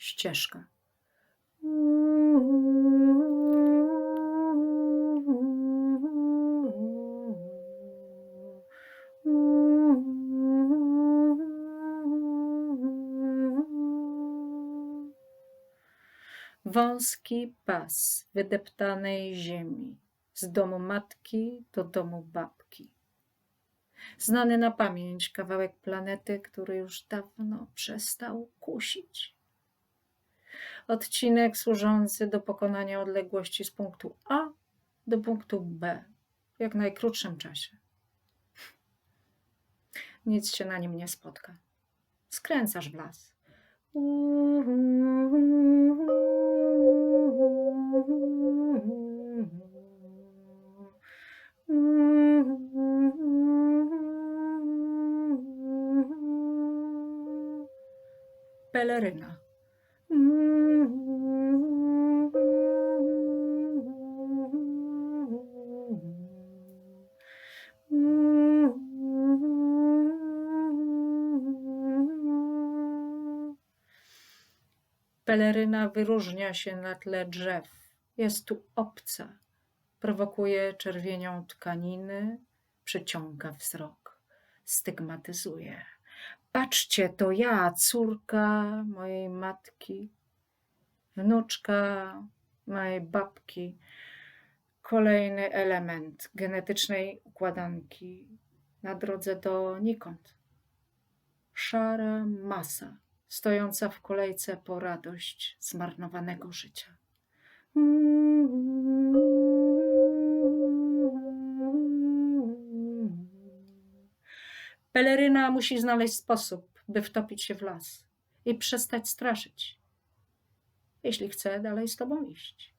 ścieżka. Wąski pas wydeptanej ziemi, z domu matki do domu babki. Znany na pamięć kawałek planety, który już dawno przestał kusić. Odcinek służący do pokonania odległości z punktu A do punktu B w jak najkrótszym czasie. Nic się na nim nie spotka. Skręcasz w las. Peleryna. Peleryna wyróżnia się na tle drzew. Jest tu obca. Prowokuje czerwienią tkaniny, przyciąga wzrok, stygmatyzuje. Patrzcie, to ja, córka mojej matki, wnuczka mojej babki. Kolejny element genetycznej układanki na drodze donikąd. Szara masa stojąca w kolejce po radość zmarnowanego życia. Peleryna musi znaleźć sposób, by wtopić się w las i przestać straszyć, jeśli chce dalej z tobą iść.